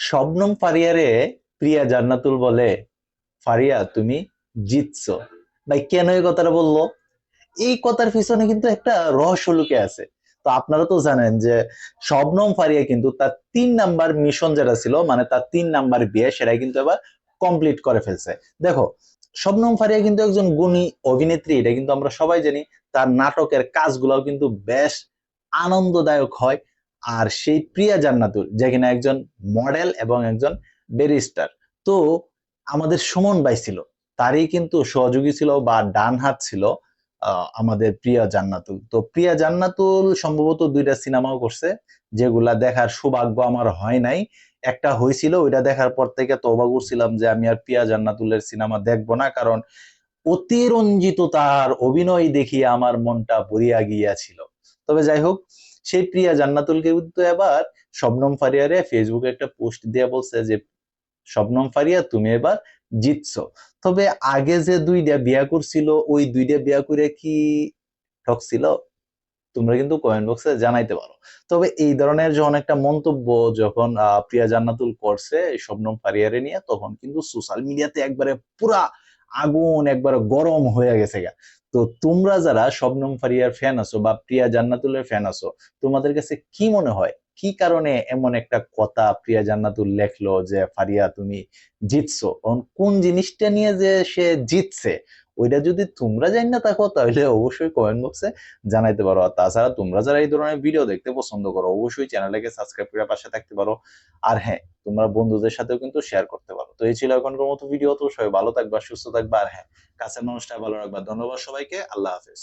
শবনম ফারিয়ারে প্রিয়া জান্নাতুল বলে, ফারিয়া, তুমি জিতছো। ভাই, কেন এই কথাটা বলল? এই কথার পিছনে কিন্তু একটা রহস্য লুকে আছে। তো আপনারা তো জানেন যে শবনম ফারিয়া কিন্তু তার তিন নাম্বার মিশন যেটা ছিল মানে তার তিন নাম্বার বিয়ে, সেটাই কিন্তু এবার কমপ্লিট করে ফেলছে। দেখো, শবনম ফারিয়া কিন্তু একজন গুণী অভিনেত্রী, এটা কিন্তু আমরা সবাই জানি। তার নাটকের কাজগুলোও কিন্তু বেশ আনন্দদায়ক হয়। আর সেই প্রিয়া জান্নাতুল, যে কিনা একজন মডেল এবং একজন ব্যারিস্টার তো আমাদের সুমন ভাই ছিল, তারই কিন্তু সহযোগী ছিল বা ডান হাত ছিল আমাদের প্রিয়া জান্নাতুল। তো প্রিয়া জান্নাতুল সম্ভবত দুইটা সিনেমাও করছে, যেগুলা দেখার সৌভাগ্য আমার হয় নাই। একটা হয়েছিল, ওইটা দেখার পর থেকে তবা করছিলাম যে আমি আর প্রিয়া জান্নাতুলের সিনেমা দেখব না, কারণ অতিরঞ্জিত তার অভিনয় দেখিয়ে আমার মনটা ভরিয়া গিয়াছিল। তবে যাই হোক সেই প্রিয়া জান্নাতুলকে কিন্তু এবার শবনম ফারিয়ারে ফেসবুকে একটা পোস্ট দিয়ে বলছে যে শবনম ফারিয়া, তুমি এবার জিতছো। তবে আগে যে দুইটা বিয়া করছিল, ওই দুইটা বিয়া করে কি ঠকছিল তোমরা কিন্তু কমেন্ট বক্সে জানাইতে পারো। তবে এই ধরনের যখন একটা মন্তব্য যখন প্রিয়া জান্নাতুল করছে শবনম ফারিয়ারে নিয়ে, তখন কিন্তু সোশ্যাল মিডিয়াতে একবারে পুরা আগুন একবার গরম হয়ে গেছে গা। তো তোমরা যারা শবনম ফারিয়ার ফ্যান আছো বা প্রিয়া জান্নাতুলের ফ্যান আছো, তোমাদের কাছে কি মনে হয়? কি কারণে এমন একটা কথা প্রিয়া জান্নাতুল লেখলো যে, ফারিয়া, তুমি জিতছো? কোন জিনিসটা নিয়ে যে সে জিতছে, ওইটা যদি তোমরা জানি না থাকো, তাহলে অবশ্যই কমেন্ট বক্সে জানাইতে পারো। আর তাছাড়া তোমরা যারা এই ধরনের ভিডিও দেখতে পছন্দ করো, অবশ্যই চ্যানেলটাকে সাবস্ক্রাইব করে পাশে থাকতে পারো। আর হ্যাঁ তোমরা বন্ধুদের সাথেও কিন্তু শেয়ার করতে পারো। তো এই ছিল এখনকার মতো ভিডিও। তো সবাই ভালো থাকবা, সুস্থ থাকবা, আর হ্যাঁ কাছের মানুষটা ভালো রাখবা। ধন্যবাদ সবাইকে। আল্লাহ হাফেজ।